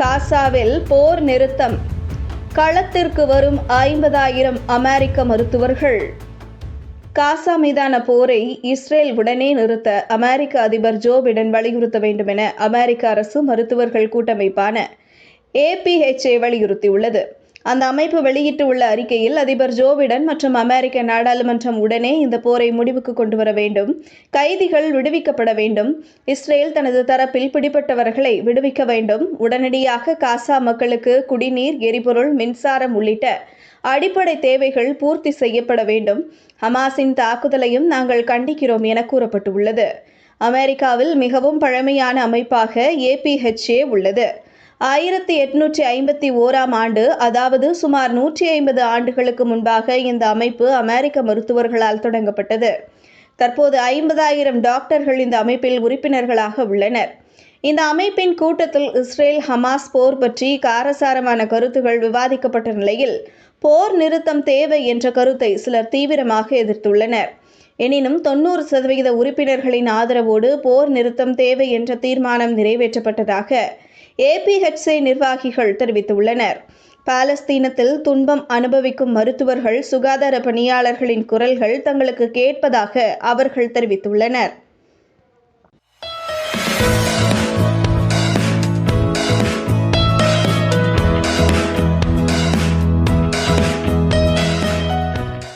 காசாவில் போர் நிறுத்தம். களத்திற்கு வரும் ஐம்பதாயிரம் அமெரிக்க மருத்துவர்கள். காசா மீதான போரை இஸ்ரேல் உடனே நிறுத்த அமெரிக்க அதிபர் ஜோ பிடன் வலியுறுத்த வேண்டும் என அமெரிக்க அரசு மருத்துவர்கள் கூட்டமைப்பான ஏபிஹெச்ஏ வலியுறுத்தியுள்ளது. அந்த அமைப்பு வெளியிட்டுள்ள அறிக்கையில் அதிபர் ஜோ பிடன் மற்றும் அமெரிக்க நாடாளுமன்றம் உடனே இந்த போரை முடிவுக்கு கொண்டு வர வேண்டும். கைதிகள் விடுவிக்கப்பட வேண்டும். இஸ்ரேல் தனது தரப்பில் பிடிபட்டவர்களை விடுவிக்க வேண்டும். உடனடியாக காசா மக்களுக்கு குடிநீர் எரிபொருள் மின்சாரம் உள்ளிட்ட அடிப்படை தேவைகள் பூர்த்தி செய்யப்பட வேண்டும். ஹமாஸின் தாக்குதலையும் நாங்கள் கண்டிக்கிறோம் என கூறப்பட்டுள்ளது. அமெரிக்காவில் மிகவும் பழமையான அமைப்பாக ஏபிஹெச்ஏ உள்ளது. ஆயிரத்தி எட்நூற்றி ஐம்பத்தி ஓராம் ஆண்டு அதாவது சுமார் நூற்றி ஐம்பது ஆண்டுகளுக்கு முன்பாக இந்த அமைப்பு அமெரிக்க மருத்துவர்களால் தொடங்கப்பட்டது. தற்போது ஐம்பதாயிரம் டாக்டர்கள் இந்த அமைப்பில் உறுப்பினர்களாக உள்ளனர். இந்த அமைப்பின் கூட்டத்தில் இஸ்ரேல் ஹமாஸ் போர் பற்றி காரசாரமான கருத்துகள் விவாதிக்கப்பட்ட நிலையில் போர் நிறுத்தம் தேவை என்ற கருத்தை சிலர் தீவிரமாக எதிர்த்துள்ளனர். எனினும் தொண்ணூறு சதவிகித உறுப்பினர்களின் ஆதரவோடு போர் நிறுத்தம் தேவை என்ற தீர்மானம் நிறைவேற்றப்பட்டதாக ஏபிஹெச்ஐ நிர்வாகிகள் தெரிவித்துள்ளனர். பாலஸ்தீனத்தில் துன்பம் அனுபவிக்கும் மருத்துவர்கள் சுகாதார பணியாளர்களின் குரல்கள் தங்களுக்கு கேட்பதாக அவர்கள் தெரிவித்துள்ளனர்.